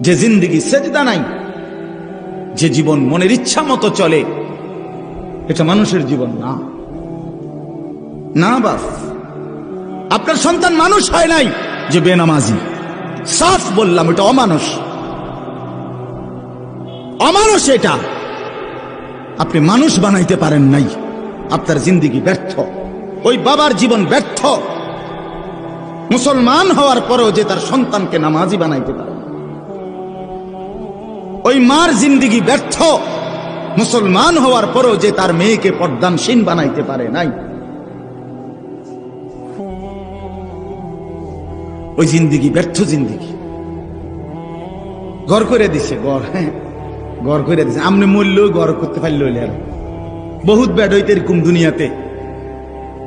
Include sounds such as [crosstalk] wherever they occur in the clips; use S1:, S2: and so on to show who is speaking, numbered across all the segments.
S1: যে জিন্দিগি সেজদা নাই, যে জীবন মনের ইচ্ছা মতো চলে, এটা মানুষের জীবন না। না বাস আপনার সন্তান মানুষ হয় নাই যে বেনামাজি। সাফ বললাম, এটা অমানুষ। অমানুষ এটা। আপনি মানুষ বানাইতে পারেন নাই, আপনার জিন্দিগি ব্যর্থ। ওই বাবার জীবন ব্যর্থ। মুসলমান হওয়ার পরেও যে তার সন্তানকে নামাজি বানাইতে পারে। ওই মার জিন্দিগি ব্যর্থ। মুসলমান হওয়ার পরও যে তার মেয়েকে পর্দানসীন বানাইতে পারে নাই। ওই জিন্দিগি ব্যর্থ জিন্দিগি। গড় করে দিছে, গড় হ্যাঁ গড় করে দিছে। আমনে মূল্য গড় করতে পারল বহুত ব্যাড হইতে এরকম দুনিয়াতে।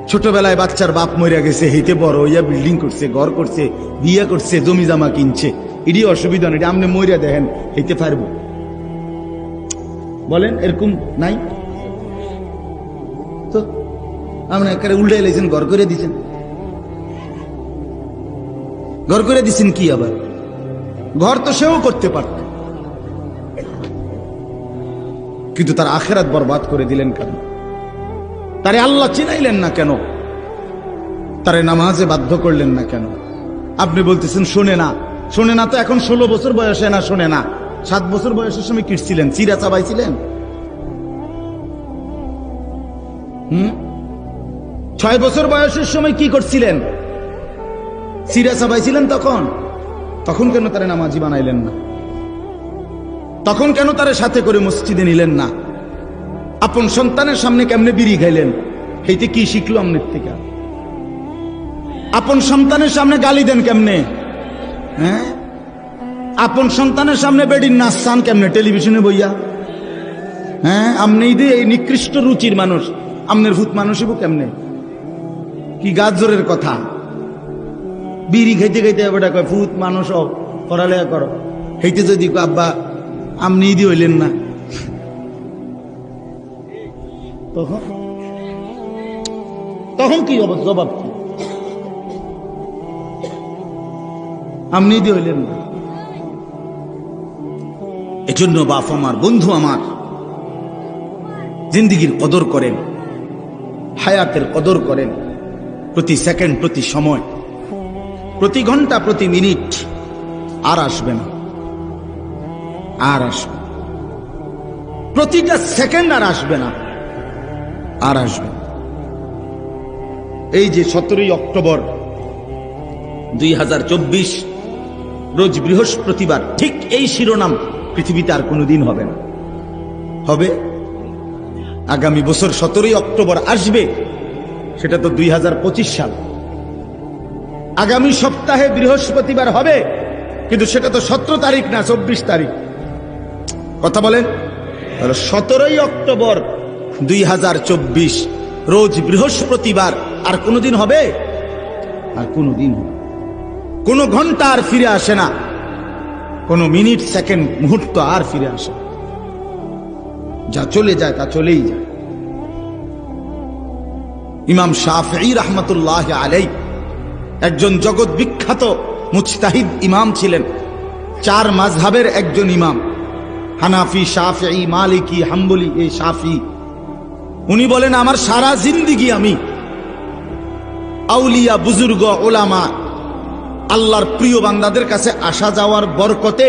S1: ছোটবেলায় বাচ্চার বাপ মরিয়া গেছে, হেঁটে বড় হইয়া বিল্ডিং করছে, ঘর করছে, বিয়ে করছে জমি জামা কিনছে। এটি অসুবিধা নেই আপনি মরিয়া দেখেন হেইতে পারব। বলেন, এরকম নাই? তো আপনি একেবারে উল্টে এলেছেন ঘর করে দিছেন। ঘর করে দিছেন কি আবার? ঘর তো সেও করতে পারত। কিন্তু তার আখেরাত বরবাদ করে দিলেন কেন? তারে আল্লাহ চিনাইলেন না কেন? তারে নামাজে বাধ্য করলেন না কেন? আপনি বলতেছেন, শোনে না শোনে না তো, এখন ষোলো বছর বয়সে না, শোনে না। সাত বছর বয়সের সময় কিটছিলেন চিরা চাবাইছিলেন। হুম? ছয় বছর বয়সের সময় কি করছিলেন? চিরা চাবাইছিলেন তখন? তখন কেন তারে নামাজি বানাইলেন না? তখন কেন তারে সাথে করে মসজিদে নিলেন না? আপন সন্তানের সামনে কেমনে বিড়ি খাইলেন? এইতে কি শিখলো আমনের থেকে? আপন সন্তানের সামনে গালি দেন কেমনে? হ্যাঁ? আপন সন্তানের সামনে বেডির নাচ চান কেমনে? টেলিভিশনে বইয়া। হ্যাঁ? আপনি দিয়ে এই নিকৃষ্ট রুচির মানুষ, আমনের ভূত মানুষ হইব কেমনে? কি গাজরের কথা? বিড়ি খাইতে খাইতে বেটা কয়, ভূত মানুষ পড়ালেখা করো। হেইতে যদি আব্বা আপনি ইদি হইলেন না। তখন? তখন কি জবাব কি? আপনি ইদি হইলেন না এজন্য বাপ আমার, বন্ধু আমার, জিন্দিগির কদর করেন, হায়াতের কদর করেন, প্রতি সেকেন্ড, প্রতি সময়, প্রতি ঘণ্টা, প্রতি মিনিট আর আসবে না, আর আসবে প্রতিটা সেকেন্ড আর আসবে না, আর আসবে। এই যে সতেরোই অক্টোবর দুই হাজার চব্বিশ রোজ বৃহস্পতিবার ঠিক এই শিরোনাম পৃথিবীতে আর কোনোদিন হবে না। হবে? আগামী বছর সতেরোই অক্টোবর আসবে, সেটা তো দুই হাজার পঁচিশ সাল। আগামী সপ্তাহে বৃহস্পতিবার হবে, কিন্তু সেটা তো সতেরো তারিখ না, চব্বিশ তারিখ। কথা বলেন? সতেরোই অক্টোবর দুই হাজার চব্বিশ, রোজ বৃহস্পতিবার, আর কোনোদিন হবে? আর কোনোদিন হবে। কোনো ঘণ্টা আর ফিরে আসে না। কোনো মিনিট, সেকেন্ড, মুহূর্ত আর ফিরে আসে। যা চলে যায়, তা চলেই যায়। ইমাম শাফি রহমতুল্লাহ আলাই একজন জগৎ বিখ্যাত মুজতাহিদ ইমাম ছিলেন। চার মাঝহাবের একজন ইমাম। হানাফি শাফি মালিকি, হাম্বলি এই শাফি উনি বলেন, আমার সারা জিন্দিগি আমি আউলিয়া, বুজুর্গ, ওলামা আল্লাহর প্রিয় বান্দাদের কাছে আসা যাওয়ার বরকতে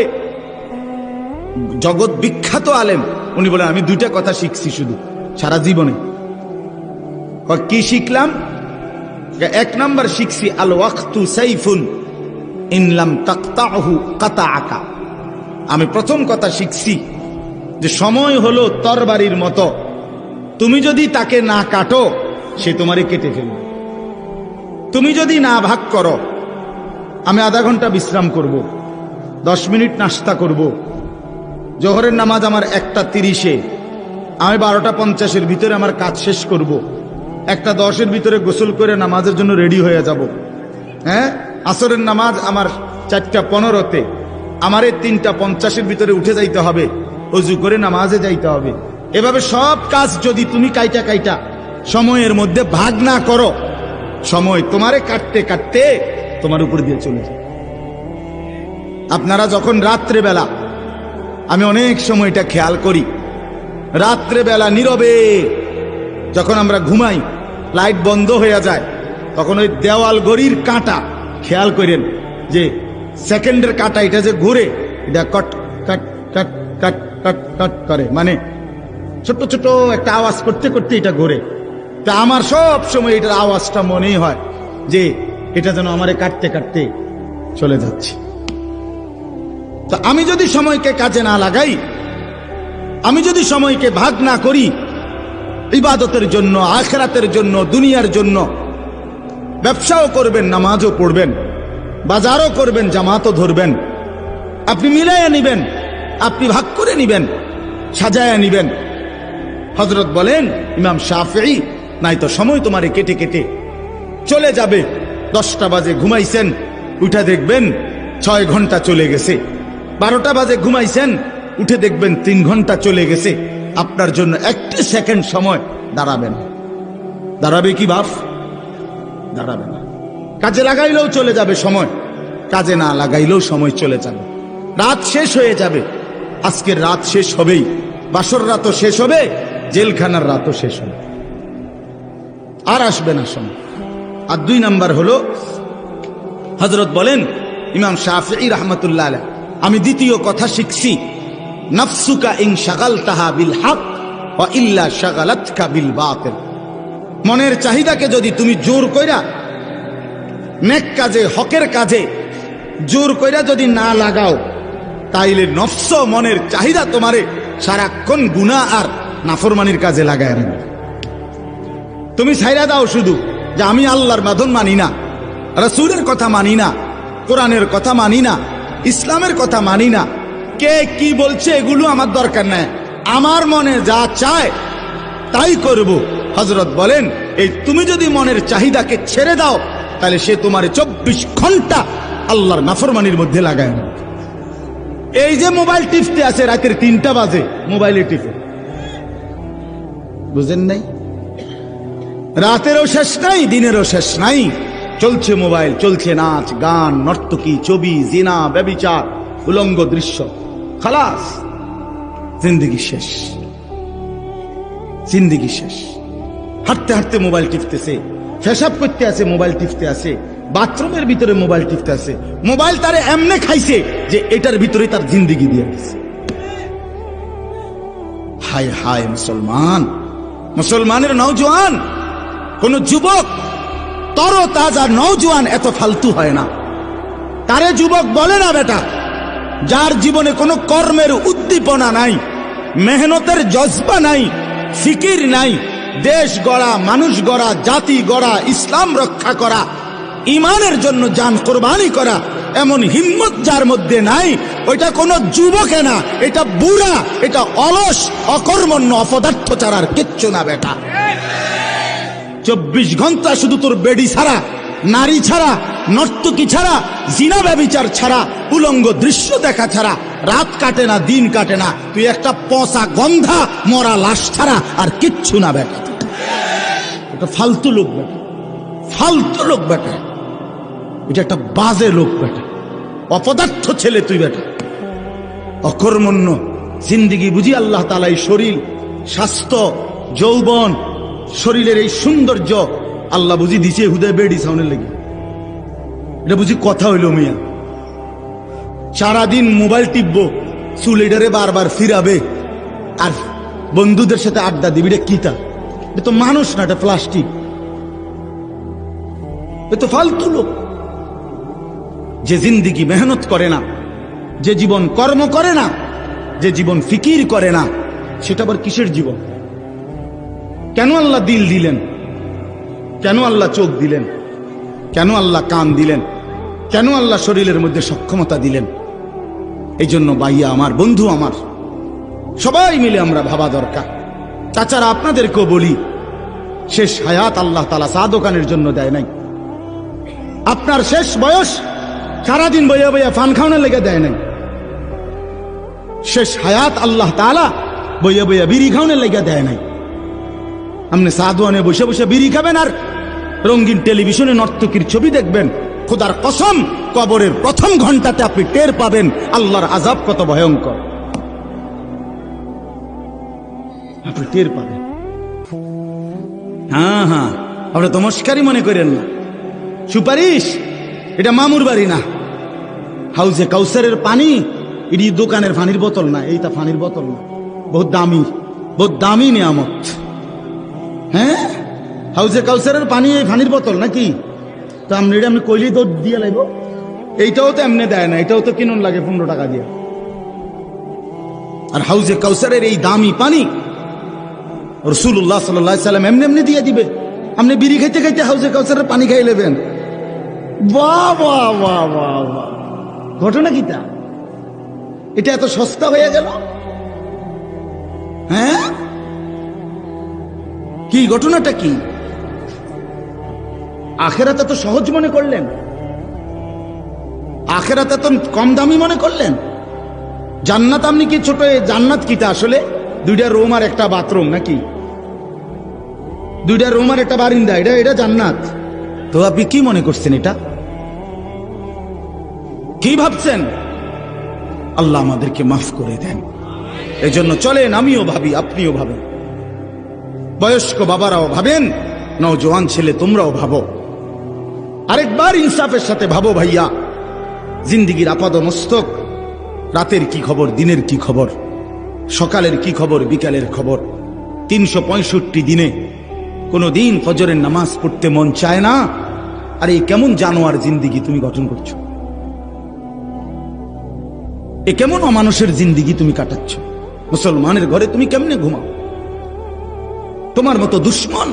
S1: জগৎ বিখ্যাত আলেম। উনি বলেন, আমি দুইটা কথা শিখছি শুধু, সারা জীবনে। কি শিখলাম? এক নাম্বার শিখছি, আল ওয়াক্তু সাইফুন ইনলাম তাকতাহু কাতা আকা আমি প্রথম কথা শিখছি যে সময় হলো তরবারির মতো। তুমি যদি তাকে না কাটো, সে তোমারে কেটে ফেলবে। তুমি যদি না ভাগ করো আমি আধা ঘণ্টা বিশ্রাম করব। দশ মিনিট নাস্তা করব। জোহরের নামাজ আমার একটা তিরিশে আমি বারোটা পঞ্চাশের ভিতরে আমার কাজ শেষ করব। একটা দশের ভিতরে গোসল করে নামাজের জন্য রেডি হয়ে যাব হ্যাঁ আসরের নামাজ আমার চারটা পনেরোতে আমার এই তিনটা পঞ্চাশের ভিতরে উঠে যাইতে হবে অজু করে নামাজে যাইতে হবে এভাবে সব কাজ যদি তুমি কাইটা কাইটা সময়ের মধ্যে ভাগ না করো, সময় তোমারে কাটতে কাটতে তোমার উপর দিয়ে চলে যায়। আপনারা যখন রাত্রেবেলা, আমি অনেক সময় এটা খেয়াল করি, রাত্রেবেলা নীরবে যখন আমরা ঘুমাই, লাইট বন্ধ হয়ে যায়, তখন ওই দেওয়াল গড়ির কাঁটা খেয়াল করেন যে সেকেন্ডের কাঁটা এটা যে ঘুরে, এটা কট, কাট কাট কাট কাট কাট করে। মানে ছোট ছোট একটা আওয়াজ করতে করতে এটা ঘুরে। তা আমার সব সময় এটার আওয়াজটা মনেই হয় যে এটা যেন আমারে কাটতে কাটতে চলে যাচ্ছে। তো আমি যদি সময়কে কাজে না লাগাই, আমি যদি সময়কে ভাগ না করি, ইবাদতের জন্য, আখেরাতের জন্য, দুনিয়ার জন্য, ব্যবসাও করবেন, নামাজও পড়বেন, বাজারও করবেন, জামাতও ধরবেন, আপনি মিলাইয়া নিবেন, আপনি ভাগ করে নিবেন সাজায়া নিবেন। হজরত বলেন, ইমাম শাফি নাই তো সময় তোমারে কেটে কেটে চলে যাবে। দশটা বাজে ঘুমাইছেন, উঠে দেখবেন ছয় ঘণ্টা চলে গেছে। বারোটা বাজে ঘুমাইছেন, উঠে দেখবেন তিন ঘণ্টা চলে গেছে। আপনার জন্য একটি সেকেন্ড সময় দাঁড়াবে না। দাঁড়াবে কি বাপ? দাঁড়াবে না। কাজে লাগাইলেও চলে যাবে সময়। কাজে না লাগাইলেও সময় চলে যাবে। রাত শেষ হয়ে যাবে। আজকের রাত শেষ হবেই। বাসর রাতও শেষ হবে, জেলখানার রাতও শেষ হবে। আর আসবে না সময়। আর দুই নাম্বার হলো হজরত বলেন, ইমাম শাহি রহমতুল্লাহ আমি দ্বিতীয় কথা শিখছি, নফসুকা ইং শাগাল তাহা বিল হক ইল্লা বিল মনের চাহিদাকে যদি তুমি জোর কইরা, নেক কাজে, হকের কাজে জোর কইরা যদি না লাগাও, তাইলে নফস মনের চাহিদা তোমারে সারাক্ষণ গুণা আর নাফরমানির কাজে লাগায় তুমি ছাইরা দাও শুধু। যে আমি আল্লাহর বাঁধন মানি না, রসুলের কথা মানি না, কোরআনের কথা মানি না, ইসলামের কথা মানি না। কে কি বলছে এগুলো আমার দরকার নাই। আমার মনে যা চায় তাই করব। হজরত বলেন, এই তুমি যদি মনের চাহিদাকে ছেড়ে দাও, তাহলে সে তোমার চব্বিশ ঘণ্টা আল্লাহর নাফরমানির মধ্যে লাগায় না এই যে মোবাইল টিপতে আছে, রাতের তিনটা বাজে, মোবাইলে টিপে। বুঝেন নাই? রাতেরও শেষ নাই, দিনেরও শেষ নাই। চলছে মোবাইল, চলছে নাচ, গান, নর্তকী, ছবি, জিনা, ব্যবিচার, উলঙ্গ দৃশ্য। খালাস, জিন্দগি শেষ। জিন্দগি শেষ। হাঁটতে হাঁটতে মোবাইল টিপতেছে। ফেসাব করতে আছে, মোবাইল টিপতে আছে। বাথরুমের ভিতরে মোবাইল টিপতে আছে। মোবাইল তারে এমনে খাইছে যে এটার ভিতরে তার জিন্দগি দিয়ে দিছে। হায় হায় মুসলমান। মুসলমানের নওজোয়ান। কোন যুবক তর তাজা নওজোয়ান এত ফালতু হয় না। তারে যুবক বলে না বেটা, যার জীবনে কোনো কর্মের উদ্দীপনা নাই, মেহনতের জজবা নাই, ফিকির নাই, দেশ গড়া, মানুষ গড়া, জাতি গড়া, ইসলাম রক্ষা করা, ইমানের জন্য যান কোরবানি করা, এমন হিম্মত যার মধ্যে নাই, ওইটা কোনো যুবকে না, এটা বুড়া, এটা অলস, অকর্মণ্য, অপদার্থ ছাড়ার কিচ্ছু না বেটা। চব্বিশ ঘণ্টা শুধু তোর বেডি ছাড়া, নারী ছাড়া, নর্তকী ছাড়া, জিনা ব্যবিচার ছাড়া, উলঙ্গ দৃশ্য দেখা ছাড়া, রাত কাটে না, দিন কাটে না, তুই একটা পচা গন্ধা, মরা লাশ ছাড়া আর কিচ্ছু না বেটা। এটা ফালতু লোক বেটা। ফালতু লোক বেটা। এটা একটা বাজে লোক বেটা। অপদার্থ ছেলে তুই বেটা। অকর্মণ্য, জিন্দিগি বুঝি আল্লাহ তালা এই শরীর, স্বাস্থ্য, যৌবন শরীরের এই সৌন্দর্য আল্লাহ বুঝি দিছে হুদয় বেডি সাউনের লেগে। এটা বুঝি কথা হইল মিয়া। সারাদিন মোবাইল টিপবো চুলেডারে বারবার ফিরাবে, আর বন্ধুদের সাথে আড্ডা দিবি, এটা কিতা? এটা তো মানুষ না, এটা প্লাস্টিক। এ তো ফালতু লোক। যে জিন্দিগি মেহনত করে না, যে জীবন কর্ম করে না, যে জীবন ফিকির করে না, সেটা আবার কিসের জীবন? কেন আল্লাহ দিল দিলেন? কেন আল্লাহ চোখ দিলেন? কেন আল্লাহ কান দিলেন? কেন আল্লাহ শরীরের মধ্যে সক্ষমতা দিলেন? এই জন্য বাইয়া আমার, বন্ধু আমার, সবাই মিলে আমরা ভাবা দরকার। তাছাড়া আপনাদেরকেও বলি, শেষ হায়াত আল্লাহ তালা চা দোকানের জন্য দেয় নাই। আপনার শেষ বয়স সারাদিন বইয়া বইয়া ফান খাওয়ানোর লেগে দেয় নাই। শেষ হায়াত আল্লাহ তালা বইয়া বইয়া বিড়ি খাওয়ানোর লেগে দেয় নাই। আপনি সাদওয়ানে বসে বসে বিড়ি খাবেন আর রঙিন টেলিভিশনে নর্তকীর ছবি দেখবেন। খোদার কসম, কবরের প্রথম ঘন্টাতে আপনি টের পাবেন আল্লাহর আজাব কত ভয়ঙ্কর। আপনি টের পাবেন। হ্যাঁ হ্যাঁ আপনি তমস্কারই মনে করেন না। সুপারিশ, এটা মামুর বাড়ি না। হাউজে কাউসারের পানি, এটি দোকানের পানির বোতল না, এইটা পানির বোতল না। বহুত দামি বহুত দামি নিয়ামত। হ্যাঁ? হাউজে কাউসারের পানি এই পানির বোতল নাকি? তো আপনি এটা আপনি কইলেই তো দিয়ে লাগবো এইটাও তো এমনি দেয় না, এটাও তো কিনুন লাগে পনেরো টাকা দিয়ে। আর হাউজে কাউসারের এই দামি পানি রসুল্লাহ সাল্লাম এমনি এমনি দিয়ে দিবে। আপনি বিড়ি খাইতে খাইতে হাউজে কাউসারের পানি খাই নেবেন। বাহ বাহ বাহ বাহ বাহ। ঘটনা কি তা? এটা এত সস্তা হয়ে গেল? হ্যাঁ? কি ঘটনাটা কি? আখেরাতে তো সহজ মনে করলেন? আখেরাতে তো কম দামি মনে করলেন? জান্নাত আপনি কি ছোট জান্নাত কিটা আসলে? দুইটা রুম আর একটা বাথরুম নাকি? দুইটা রুম আর একটা বারিন্দা, এটা এটা জান্নাত। তো আপনি কি মনে করছেন এটা? কি ভাবছেন? আল্লাহ আমাদেরকে মাফ করে দেন। এই জন্য চলেন, আমিও ভাবি, আপনিও ভাবেন। বয়স্ক বাবারাও ভাবেন, নওজোয়ান ছেলে তোমরাও ভাবো। আরেকবার ইনসাফের সাথে ভাবো ভাইয়া, জিন্দিগির আপাদ মস্তক, রাতের কি খবর, দিনের কি খবর, সকালের কি খবর, বিকালের খবর। তিনশো পঁয়ষট্টি দিনে কোনো দিন ফজরের নামাজ পড়তে মন চায় না, আর এই কেমন জানোয়ার জিন্দিগি তুমি গঠন করছ? এ কেমন অমানুষের জিন্দিগি তুমি কাটাচ্ছ? মুসলমানের ঘরে তুমি কেমনে ঘুমাও? তোমার মতো দুশ্মন।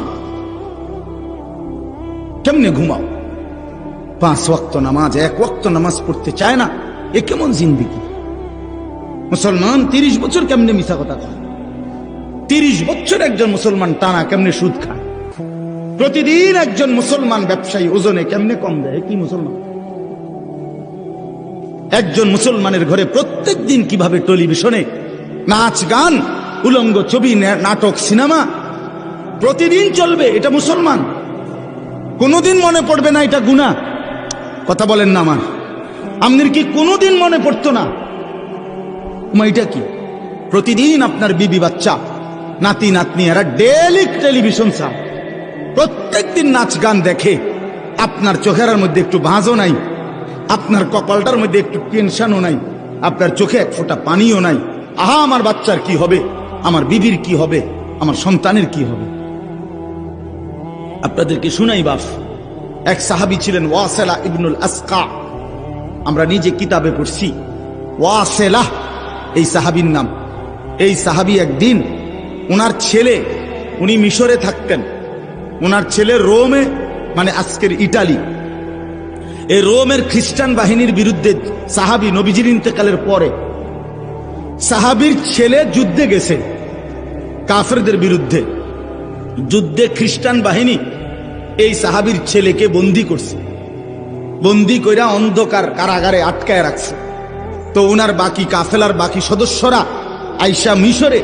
S1: কেমনে ঘুমাও? পাঁচ ওয়াক্ত নামাজ, এক ওয়াক্ত নামাজ পড়তে চায় না, এ কেমন জিন্দিগি? মুসলমান তিরিশ বছর কেমনে মিশা কথা কয়? তিরিশ বছর একজন মুসলমান টানা কেমনে সুদ খায়? প্রতিদিন একজন মুসলমান ব্যবসায়ী ওজনে কেমনে কম দেয়? কি মুসলমান? একজন মুসলমানের ঘরে প্রত্যেক দিন কীভাবে টেলিভিশনে নাচ গান, উলঙ্গ ছবি নাটক, সিনেমা প্রতিদিন চলবে, এটা মুসলমান। কোনোদিন মনে পড়বে না এটা গুণা কথা বলেন না আমার। আপনার কি কোনোদিন মনে পড়তো না? এটা কি? প্রতিদিন আপনার বিবি বাচ্চা, নাতি নাতনি এরা ডেলি টেলিভিশন চা প্রত্যেক দিন নাচ গান দেখে। আপনার চোখের মধ্যে একটু ভাঁজও নাই। আপনার কপালটার মধ্যে একটু টেনশনও নাই। আপনার চোখে এক ফোঁটা পানিও নাই। আহা, আমার বাচ্চার কি হবে? আমার বিবির কি হবে? আমার সন্তানের কি হবে? আপনাদেরকে শুনাই, বাপ। এক সাহাবি ছিলেন ওয়াসেলা ইবনুল আসকা। আমরা নিজে কিতাবে পড়ছি, ওয়াসেলা, এই সাহাবির নাম। এই সাহাবি একদিন ওনার ছেলে, উনি মিশরে থাকতেন। ওনার ছেলে রোমে মানে আজকের ইটালি। এই রোমের খ্রিস্টান বাহিনীর বিরুদ্ধে সাহাবি নবীজির ইন্তেকালের পরে সাহাবির ছেলে যুদ্ধে গেছে, কাফেরদের বিরুদ্ধে। যুদ্ধে খ্রিস্টান বাহিনী এই সাহাবির ছেলেকে বন্দি করছে। বন্দি কইরা অন্ধকার কারাগারে আটকায় রাখছে। তো ওনার বাকি কাফেলার বাকি সদস্যরা আইসা মিশরে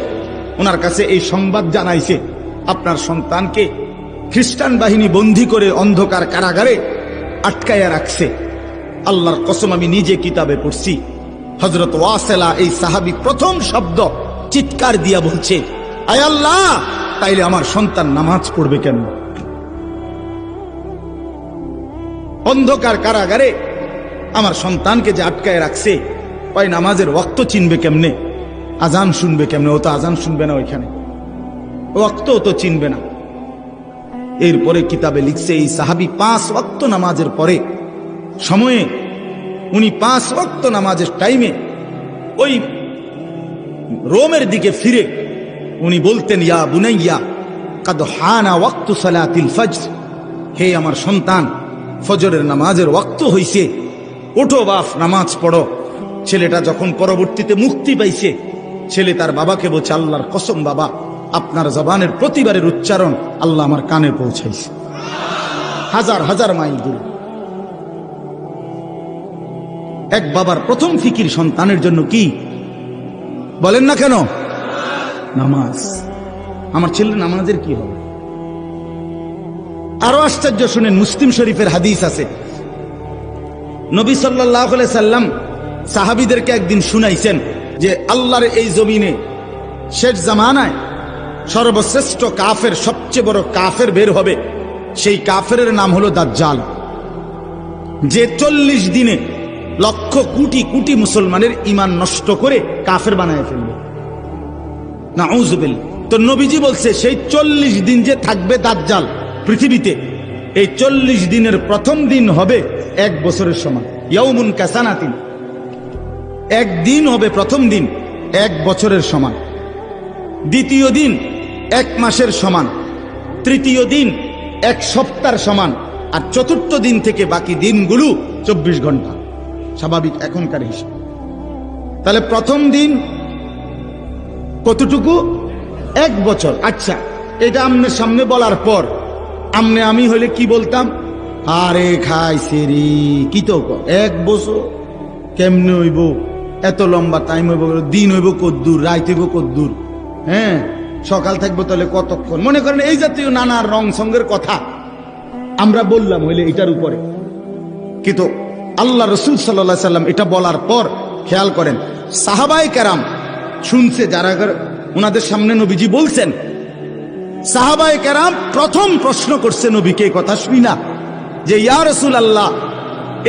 S1: ওনার কাছে এই সংবাদ জানাইছে, আপনার সন্তানকে খ্রিস্টান বাহিনী বন্দি করে অন্ধকার কারাগারে আটকায়া রাখছে। আল্লাহর কসম আমি নিজে কিতাবে পড়ছি। হজরত ওয়াসেলা এই সাহাবি প্রথম শব্দ চিৎকার দিয়া বলছে, আয় আল্লাহ, তাইলে আমার সন্তান নামাজ পড়বে কেন? অন্ধকার কারাগারে আমার সন্তানকে যে আটকায় রাখছে, ওই নামাজের ওক্ত চিনবে কেমনে? আজান শুনবে কেমনে? ও তো আজান শুনবে না ওইখানে। ওক্ত তো চিনবে না। এরপরে কিতাবে লিখছে, এই সাহাবি পাঁচ ওয়াক্ত নামাজের পরে সময়ে উনি পাঁচ ওয়াক্ত নামাজের টাইমে ওই রোমের দিকে ফিরে উনি বলতেন, ইয়া বুনাইয়া, কাদ হানা ওয়াক্ত সালাতিল ফজর। হে আমার সন্তান ফজরের নামাজের ওয়াক্ত হইছে, ওঠো বাপ, নামাজ পড়ো। ছেলেটা যখন পরবর্তীতে মুক্তি পাইছে, ছেলে তার বাবাকে বলছে, আল্লাহর কসম বাবা, আপনার জবানের প্রতিবারের উচ্চারণ আল্লাহ আমার কানে পৌঁছাইছে। হাজার হাজার মাইল দূরে। এক বাবার প্রথম ফিকির সন্তানের জন্য কি? বলেন না কেন? নামাজ। আমার ছেলের নামাজের কি হবে? আরও আশ্চর্য শুনেন, মুসলিম শরীফের হাদিস আছে। নবী সাল্লাহ সাল্লাম সাহাবিদেরকে একদিন শুনাইছেন যে আল্লাহর এই জমিনে শেষ জামানায় সর্বশ্রেষ্ঠ কাফের, সবচেয়ে বড় কাফের বের হবে। সেই কাফের নাম হলো দাজ্জাল। যে চল্লিশ দিনে লক্ষ কোটি কোটি মুসলমানের ইমান নষ্ট করে কাফের বানায় ফেলবে। না তো নবীজি বলছে, সেই চল্লিশ দিন যে থাকবে দাজ্জাল পৃথিবীতে এই চল্লিশ দিনের প্রথম দিন হবে এক বছরের সমান। ইয়ৌমুন কাসানাতিন। একদিন হবে প্রথম দিন, এক বছরের সমান। দ্বিতীয় দিন, এক মাসের সমান। তৃতীয় দিন, এক সপ্তাহের সমান। আর চতুর্থ দিন থেকে বাকি দিনগুলো চব্বিশ ঘণ্টা। স্বাভাবিক এখনকার হিসাব। তাহলে প্রথম দিন কতটুকু? এক বছর। আচ্ছা এটা আমনের সামনে বলার পর আমনে আমি হইলে কি বলতাম? আরে খাই সেরি, কি তো এক বছর কেমনে হইব? এত লম্বা টাইম হইব দিন হইব কদ্দুর রাত হইব কদ্দুর হ্যাঁ? সকাল থাকব তাহলে কতক্ষণ? মনে করেন এই জাতীয় নানা রং সঙ্গের কথা আমরা বললাম হইলে এটার উপরে। কিন্তু আল্লাহ রসুল সাল্লা সাল্লাম এটা বলার পর খেয়াল করেন সাহাবাই কেরাম শুনছে যারা ওনাদের সামনে নবীজি বলছেন সাহাবাই কেরাম প্রথম প্রশ্ন করছে নবীকে কথা শুই না, যে ইয়া রসুল আল্লাহ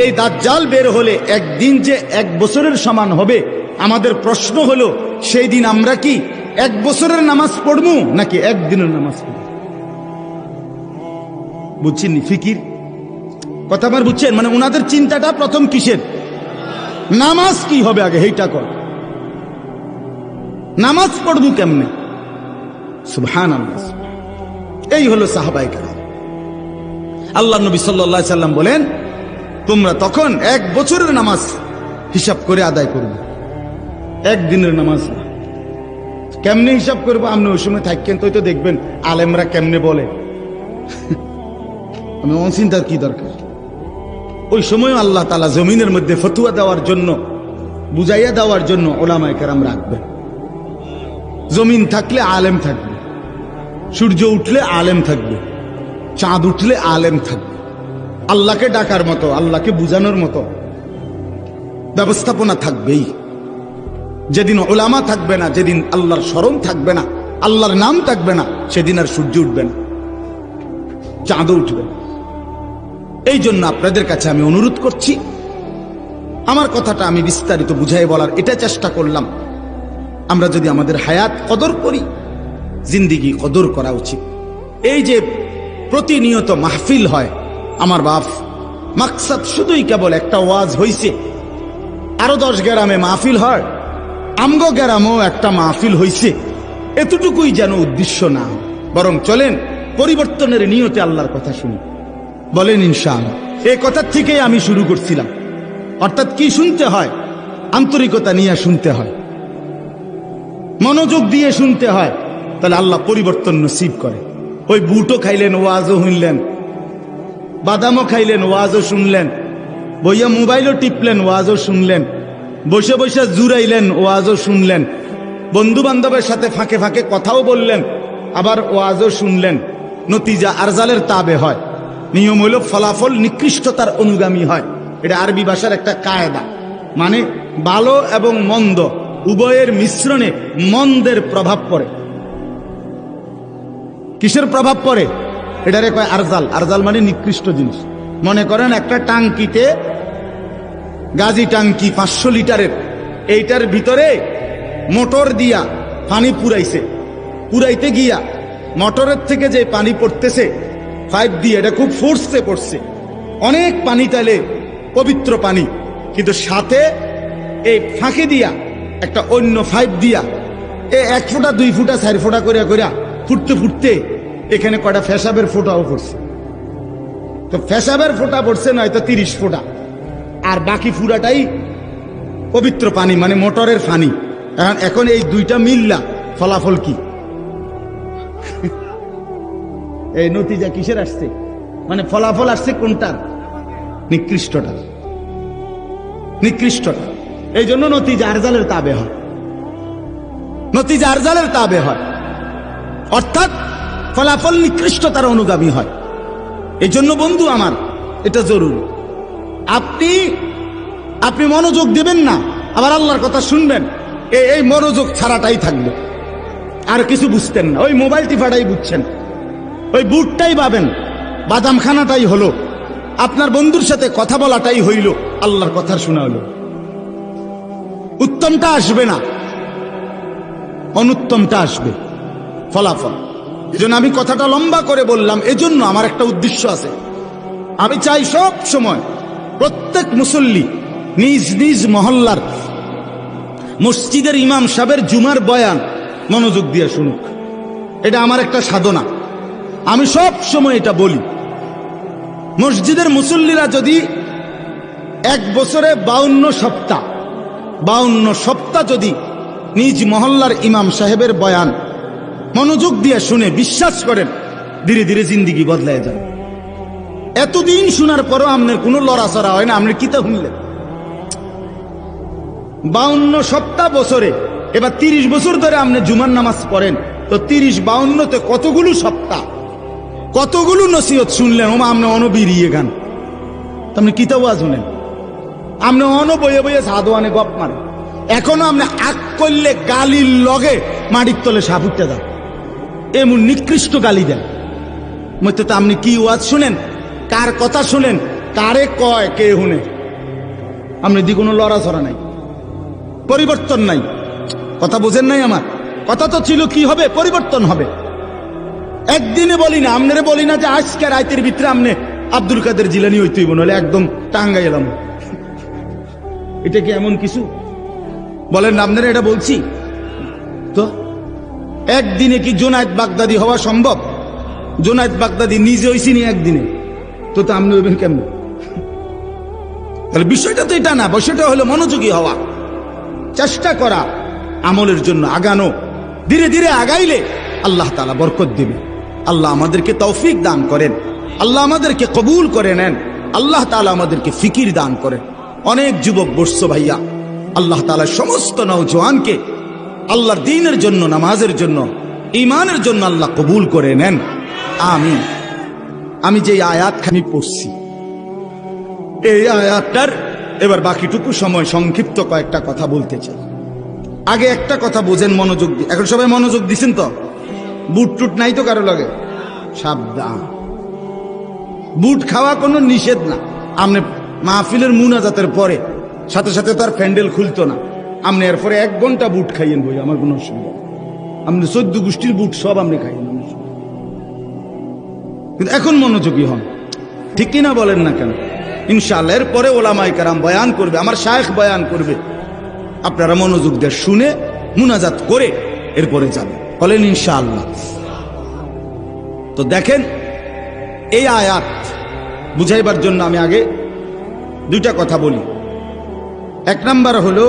S1: এই দাজ্জাল বের হলে একদিন যে এক বছরের সমান হবে? আমাদের প্রশ্ন হলো, সেই দিন আমরা কি এক বছরের নামাজ পড়ব নাকি একদিনের নামাজ পড়ব? বুঝছেন ফিকির? কথা আমার বুঝছেন? মানে ওনাদের চিন্তাটা প্রথম কিসের? নামাজ কি হবে আগে, হেইটা কর। নামাজ পড়ব কেমনে? সুবহান এই হলো সাহাবাই আল্লাহ নবী সাল্লাহ সাল্লাম বলেন, তোমরা তখন এক বছরের নামাজ হিসাব করে আদায় করবে। একদিনের নামাজ না। কেমনে হিসাব করব? আপনি ওই সময় থাকেন তো দেখবেন আলেমরা কেমনে বলে? [laughs] আমি কি দরকার? ওই সময় আল্লাহ তালা জমিনের মধ্যে ফতুয়া দেওয়ার জন্য, বুঝাইয়া দেওয়ার জন্য ওলামায় কেরাম রাখবে জমিন থাকলে আলেম থাকবে। সূর্য উঠলে আলেম থাকবে, চাঁদ উঠলে আলেম থাকবে। আল্লাহকে ডাকার মতো, আল্লাহকে বুঝানোর মতো ব্যবস্থাপনা থাকবেই। যেদিন ওলামা থাকবে না, যেদিন আল্লাহর স্মরণ থাকবে না, আল্লাহর নাম থাকবে না, সেদিন আর সূর্য উঠবে না চাঁদও উঠবে না। এই জন্য আপনাদের কাছে আমি অনুরোধ করছি, আমার কথাটা আমি বিস্তারিত বুঝাই বলার এটা চেষ্টা করলাম। আমরা যদি আমাদের হায়াত কদর করি জিন্দিগি কদর করা উচিত। এই যে প্রতিনিয়ত মাহফিল হয়, আমার বাপ, মাকসাদ শুধুই কেবল একটা ওয়াজ হইছে। আরও দশ গ্রামে মাহফিল হয়, আমগো গ্রামেও একটা মাহফিল হইছে। এতটুকুই যেন উদ্দেশ্য না বরং চলেন, পরিবর্তনের নিয়তে আল্লাহর কথা শুনি। বলেন ইনশাল এ কথার থেকেই আমি শুরু করছিলাম। অর্থাৎ কি শুনতে হয়? আন্তরিকতা নিয়ে শুনতে হয়। মনোযোগ দিয়ে শুনতে হয়। তাহলে আল্লাহ পরিবর্তন নসিব করে। ওই বুটও খাইলেন, ওয়াজও শুনলেন, বাদামও খাইলেন, ওয়াজও শুনলেন, বইয়া মোবাইলও টিপলেন, ওয়াজও শুনলেন, বসে বসে জুড়াইলেন, ওয়াজও শুনলেন বন্ধু বান্ধবের সাথে ফাঁকে ফাঁকে কথাও বললেন, আবার ওয়াজও শুনলেন। নতিজা আরজালের তাবে হয়। নিয়ম হইল ফলাফল নিকৃষ্টতার অনুগামী হয়। এটা আরবি ভাষার একটা কায়দা। মানে ভালো এবং মন্দ, উভয়ের মিশ্রণে মন্দের প্রভাব পড়ে। কিসের প্রভাব পড়ে? এটারে কয় আরজাল। আরজাল মানে নিকৃষ্ট জিনিস। মনে করেন একটা টাঙ্কিতে গাজি টাঙ্কি পাঁচশো লিটারের, এইটার ভিতরে মোটর দিয়া পানি পুরাইছে। পুরাইতে গিয়া মোটরের থেকে যে পানি পড়তেছে, পাইপ দিয়ে, এটা খুব ফোর্সে পড়ছে। অনেক পানি তাইলে পবিত্র পানি, কিন্তু সাথে এই ফাঁকে দিয়া, একটা অন্য পাইপ দিয়া, এ এক ফোঁটা, দুই ফুটা, চার ফোঁটা করিয়া করিয়া ফুটতে ফুটতে এখানে কয়টা ফেসাবের ফোঁটাও পড়ছে। তো ফেসাবের ফোঁটা পড়ছে নয়তো তিরিশ ফোঁটা। আর বাকি ফুরাটাই পবিত্র পানি মানে মোটরের পানি এখন এখন এই দুইটা মিললা, ফলাফল কি? [laughs] এই নতিজা কিসের আসছে? মানে ফলাফল আসছে কোনটার? নিকৃষ্টটা নিকৃষ্টটা এই জন্য নতিজা আরজালের তাবে হয়। নতিজা আরজালের তাবে হয়। অর্থাৎ ফলাফল নিকৃষ্টতার অনুগামী হয়। এই জন্য বন্ধু আমার, এটা জরুরি। আপনি আপনি মনোযোগ দেবেন না, আবার আল্লাহর কথা শুনবেন এই এই মনোযোগ ছাড়াটাই থাকবে। আর কিছু বুঝতেন না, ওই মোবাইল টিফাটাই বুঝছেন। ওই বুটটাই পাবেন বাদাম খানাটাই হলো। আপনার বন্ধুর সাথে কথা বলাটাই হইল, আল্লাহর কথা শোনা হলো। উত্তমটা আসবে না, অনুত্তমটা আসবে, ফলাফল। এজন্য আমি কথাটা লম্বা করে বললাম, এজন্য আমার একটা উদ্দেশ্য আছে। আমি চাই সব সময় প্রত্যেক মুসল্লি নিজ নিজ মহল্লার মসজিদের ইমাম সাহেবের জুমার বয়ান মনোযোগ দিয়ে শুনুক। এটা আমার একটা সাধনা। আমি সব সময় এটা বলি। মসজিদের মুসল্লিরা যদি এক বছরে বাউন্ন সপ্তাহ বাউন্ন সপ্তাহ যদি নিজ মহল্লার ইমাম সাহেবের বয়ান মনোযোগ দিয়ে শুনে বিশ্বাস করেন, ধীরে ধীরে জিন্দিগি বদলায় যায়। এতদিন শোনার পরও আপনার কোনো লড়াচড়া হয় না আপনি কিতা শুনলেন বাউন্ন সপ্তাহ বছরে, এবার তিরিশ বছর ধরে আপনি জুমার নামাজ পড়েন, তো তিরিশ বাউন্নতে কতগুলো সপ্তাহ, কতগুলো নসিহত শুনলেন? ওমা আপনি অনবিরিয়ে গান। আপনি কিতাব শুনেন। আপনি অন বইয়ে বইয়ে সাধুয়ানে গপ মারেন এখনও আপনি আগ করলে গালির লগে মাটির তলে উঠতে যান এমন নিকৃষ্ট গালি দেন। মধ্যে তো আপনি কি ওয়াজ শুনেন? কার কথা শুনেন? কারে কয়, কে শুনে? আপনি দি কোনো লড়াছড়া নাই। পরিবর্তন নাই। কথা বোঝেন নাই আমার? কথা তো ছিল কি হবে? পরিবর্তন হবে। একদিনে বলি না আমনে বলি না যে আজকে রাতের ভিতরে আমনে আব্দুল কাদের জিলানি হইতেই বলে একদম টাঙ্গাই এলাম। এটা কি এমন কিছু? বলেন আপনারা এটা বলছি। একদিনে কি জোনায়েত বাগদাদি হওয়া সম্ভব? জোনায়েত বাগদাদি নিজে হইছিনি একদিনে। তো তা আপনি হইবেন কেমন? তাহলে বিষয়টা তো এটা না, বিষয়টা হলো মনোযোগী হওয়া। চেষ্টা করা আমলের জন্য আগানো। ধীরে ধীরে আগাইলে আল্লাহ তালা বরকত দিবে আল্লাহ আমাদেরকে তৌফিক দান করেন। আল্লাহ আমাদেরকে কবুল করে নেন। আল্লাহ তালা আমাদেরকে ফিকির দান করেন। অনেক যুবক বসছো ভাইয়া। আল্লাহ তালা সমস্ত নৌজওয়ানকে আল্লাহর দিনের জন্য, নামাজের জন্য ইমানের জন্য আল্লাহ কবুল করে নেন। আমি আমি যে আয়াত খানি পড়ছি, এই আয়াতটার এবার বাকিটুকু সময় সংক্ষিপ্ত কয়েকটা কথা বলতে চাই। আগে একটা কথা বোঝেন মনোযোগ দিয়ে। এখন সবাই মনোযোগ দিছেন তো? বুট টুট নাই তো কারও লাগে? সাবধান। বুট খাওয়া কোনো নিষেধ না। আপনি মাহফিলের মুনাজাতের পরে সাথে সাথে তার প্যান্ডেল খুলতো না। আপনি এরপরে এক ঘণ্টা বুট খাইয়েন বই, আমার কোনো অসুবিধা আপনি চোদ্দ গোষ্ঠীর বুট সব আপনি খাইয়েন কিন্তু এখন মনোযোগী হন। ঠিক কিনা বলেন না কেন? ইনশাল্লাহ এরপরে ওলামাই কারাম বয়ান করবে, আমার শায়েখ বয়ান করবে। আপনারা মনোযোগ দিয়ে শুনে, মুনাজাত করে এরপরে যাবে বলেন ইনশাআল্লাহ। তো দেখেন, এই আয়াত বুঝাইবার জন্য আমি আগে দুইটা কথা বলি। এক নাম্বার হলো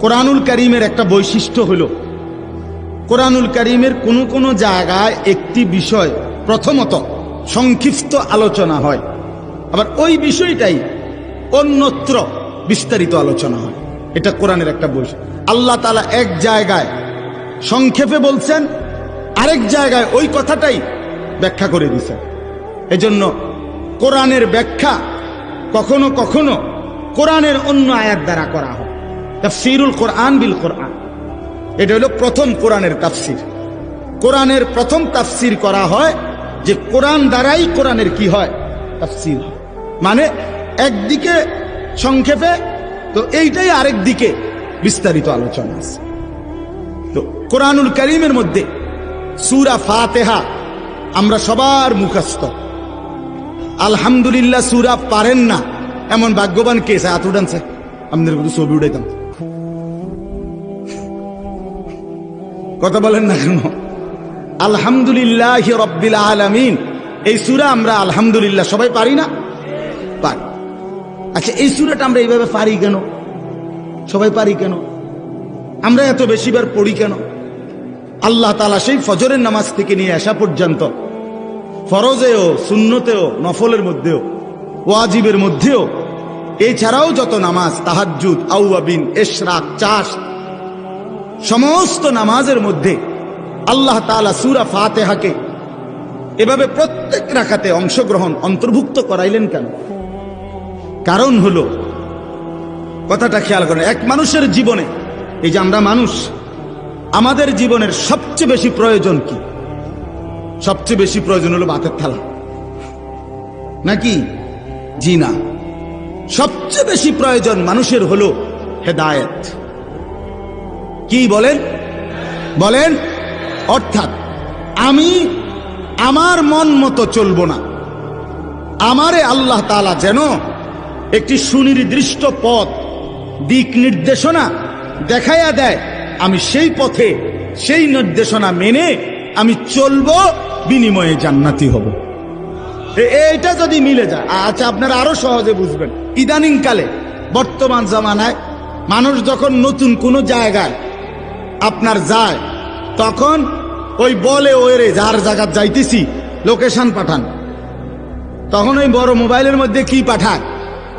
S1: কোরআনুল করিমের একটা বৈশিষ্ট্য হলো, কোরআনুল করিমের কোনো কোনো জায়গায় একটি বিষয় প্রথমত সংক্ষিপ্ত আলোচনা হয়, আবার ওই বিষয়টাই অন্যত্র বিস্তারিত আলোচনা হয়। এটা কোরআনের একটা বৈশিষ্ট্য। আল্লাহ তালা এক জায়গায় সংক্ষেপে বলছেন, আরেক জায়গায় ওই কথাটাই ব্যাখ্যা করে দিছেন। এজন্য কোরআনের ব্যাখ্যা কখনো কখনো কোরআনের অন্য আয়াত দ্বারা করা হয়। তাফসিরুল কোরআন বিল কোরআন। এটা হলো প্রথম কোরআনের তাফসির। কোরআনের প্রথম তাফসির করা হয় যে কোরআন দ্বারাই কোরআনের কি হয়? তাফসির। মানে একদিকে সংক্ষেপে, তো এইটাই আরেক দিকে বিস্তারিত আলোচনা আছে। তো কোরআনুল করিমের মধ্যে সুরা ফাতেহা আমরা সবার মুখস্থ। আলহামদুলিল্লাহ সুরা পারেন না। এমন ভাগ্যবান কে হাত উঠানছে আপনাদের কিন্তু ছবি উঠাইতাম। কথা বলেন না কেন? আলহামদুলিল্লাহ রব্বিল আলামিন। এই সুরা আমরা আলহামদুলিল্লাহ সবাই পারি না? পারি। আচ্ছা এই সুরাটা আমরা এইভাবে পারি কেন? সবাই পারি কেন? আমরা এত বেশিবার পড়ি কেন? আল্লাহ তালা সেই ফজরের নামাজ থেকে নিয়ে আসা পর্যন্ত, ফরজেও শূন্যতেও নফলের মধ্যেও, ওয়াজিবের মধ্যেও, এছাড়াও যত নামাজ, তাহাজ্জুদ, আউয়াবিন, এশরাক, চাষ সমস্ত নামাজের মধ্যে আল্লাহ তালা সুরা ফাতেহাকে এভাবে প্রত্যেক রাখাতে অংশগ্রহণ অন্তর্ভুক্ত করাইলেন কেন? কারণ হলো, কথাটা খেয়াল করেন, এক মানুষের জীবনে, এই যে আমরা মানুষ, আমাদের জীবনের সবচেয়ে বেশি প্রয়োজন কি? সবচেয়ে বেশি প্রয়োজন হলো ভাতের থালা। নাকি? জি না। সবচেয়ে বেশি প্রয়োজন মানুষের হলো হেদায়েত। কি বলেন? বলেন, অর্থাৎ আমি আমার মন মতো চলব না। আমারে আল্লাহ তালা যেন একটি সুনির্দিষ্ট পথ, দিক নির্দেশনা দেখাইয়া দেয়, আমি সেই পথে, সেই নির্দেশনা মেনে আমি চলবো, বিনিময়ে জান্নাতি হব। এইটা যদি মিলে যায় আচ্ছা আপনারা আরও সহজে বুঝবেন। ইদানিং কালে বর্তমান জামানায় মানুষ যখন নতুন কোনো জায়গায় আপনার যায়, তখন ওই বলে ওই রে যার জায়গা যাইতেছি, লোকেশন পাঠান। তখন ওই বড় মোবাইলের মধ্যে কি পাঠায়?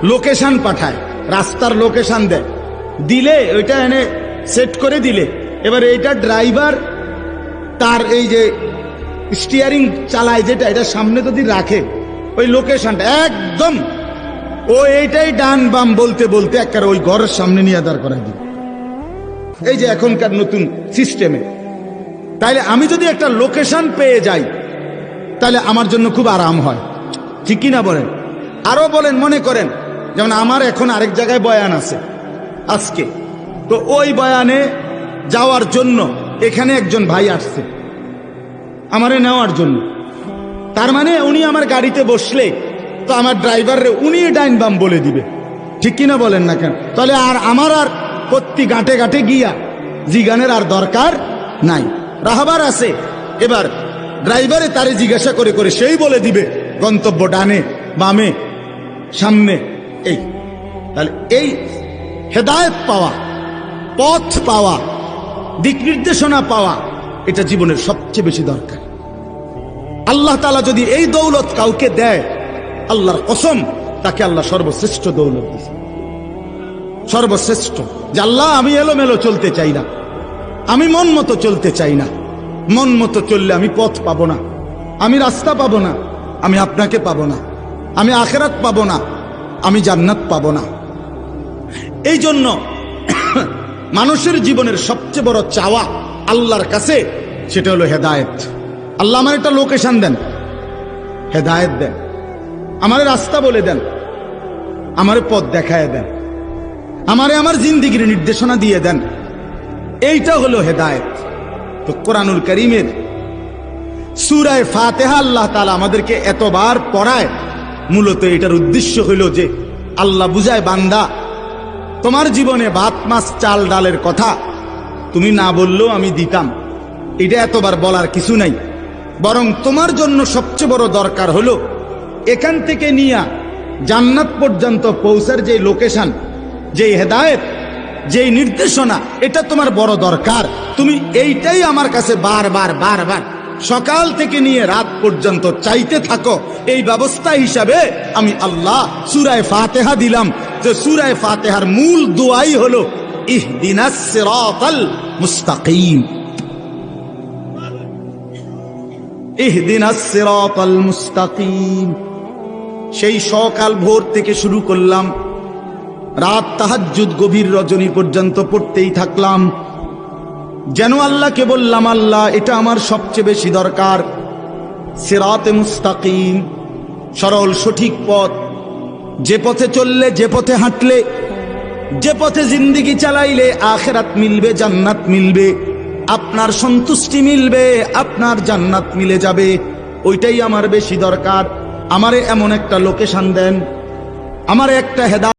S1: লোকেশন পাঠায়, রাস্তার লোকেশন দেয়। দিলে, ওইটা এনে সেট করে দিলে। এবার এইটা ড্রাইভার তার এই যে স্টিয়ারিং চালায় যেটা, এটা সামনে যদি রাখে, ওই লোকেশনটা একদম, ও এইটাই ডান বাম বলতে বলতে একবার ওই ঘরের সামনে নিয়ে দাঁড় করাই দিবে। এই যে এখনকার নতুন সিস্টেমে তাইলে আমি যদি একটা লোকেশন পেয়ে যাই তাহলে আমার জন্য খুব আরাম হয়। ঠিক কি না বলেন? আরও বলেন, মনে করেন, যেমন আমার এখন আরেক জায়গায় বয়ান আছে, আজকে। তো ওই বয়ানে যাওয়ার জন্য এখানে একজন ভাই আসছে, আমারে নেওয়ার জন্য। তার মানে উনি আমার গাড়িতে বসলে, তো আমার ড্রাইভাররে উনি ডাইন বাম বলে দিবে। ঠিক কিনা বলেন না কেন? তাহলে আর আমার আর প্রতি গাঁটে গাঁটে গিয়া জিগানের আর দরকার নাই। রাহাবার আছে। এবার ড্রাইভারে তারে জিজ্ঞাসা করে করে সেই বলে দিবে, গন্তব্য ডানে, বামে, সামনে, এই। তাহলে এই হেদায়েত পাওয়া, পথ পাওয়া, দিক নির্দেশনা পাওয়া, এটা জীবনের সবচেয়ে বেশি দরকার। আল্লাহ তালা যদি এই দৌলত কাউকে দেয়, আল্লাহর কসম, তাকে আল্লাহ সর্বশ্রেষ্ঠ দৌলত দিয়েছে সর্বশ্রেষ্ঠ। যে আল্লাহ, আমি এলোমেলো চলতে চাই না। আমি মন মতো চলতে চাই না। মন মতো চললে আমি পথ পাবো না। আমি রাস্তা পাবো না। আমি আপনাকে পাবো না। আমি আখেরাত পাবো না। আমি জান্নাত পাবো না। এই জন্য [coughs] মানুষের জীবনের সবচেয়ে বড় চাওয়া আল্লাহর কাছে, সেটা হলো হেদায়েত। আল্লাহ আমার একটা লোকেশন দেন। হেদায়েত দেন। আমার রাস্তা বলে দেন। আমার পথ দেখায় দেন। আমারে আমার জিন্দিগির নির্দেশনা দিয়ে দেন। এইটা হলো হেদায়েত। তো কোরআনুল করিমের সুরায় ফাতেহা আল্লাহ তালা আমাদেরকে এতবার পড়ায়, মূলত এটার উদ্দেশ্য হইল যে আল্লাহ বুঝায়, বান্দা, তোমার জীবনে ভাত, মাছ, চাল, ডালের কথা তুমি না বললেও আমি দিতাম। এটা এতবার বলার কিছু নাই। বরং তোমার জন্য সবচেয়ে বড় দরকার হলো এখান থেকে নিয়া জান্নাত পর্যন্ত পৌঁছার যে লোকেশন যে হেদায়েত, যেই নির্দেশনা, এটা তোমার বড় দরকার। তুমি এইটাই আমার কাছে বারবার বারবার সকাল থেকে নিয়ে রাত পর্যন্ত চাইতে থাকো। এই ব্যবস্থা হিসাবে আমি আল্লাহ সুরায় ফাতেহা দিলাম। যে সুরায় ফাতেহার মূল দোয়াই হলো মুস্তাকিম। মুস্তাকিম। সেই সকাল ভোর থেকে শুরু করলাম। রাত তাহাজ্জুদ গভীর রজনী পর্যন্ত পড়তেই থাকলাম। যেন আল্লাহকে বললাম, আল্লাহ, এটা আমার সবচেয়ে বেশি দরকার। সিরাতে মুস্তাকিম, সরল, সঠিক পথ। যে পথে চললে, যে পথে হাঁটলে, যে পথে জিন্দিগি চালাইলে আখেরাত মিলবে, জান্নাত মিলবে। আপনার সন্তুষ্টি মিলবে, আপনার জান্নাত মিলে যাবে। ওইটাই আমার বেশি দরকার। আমারে এমন একটা লোকেশন দেন। আমার একটা হেদা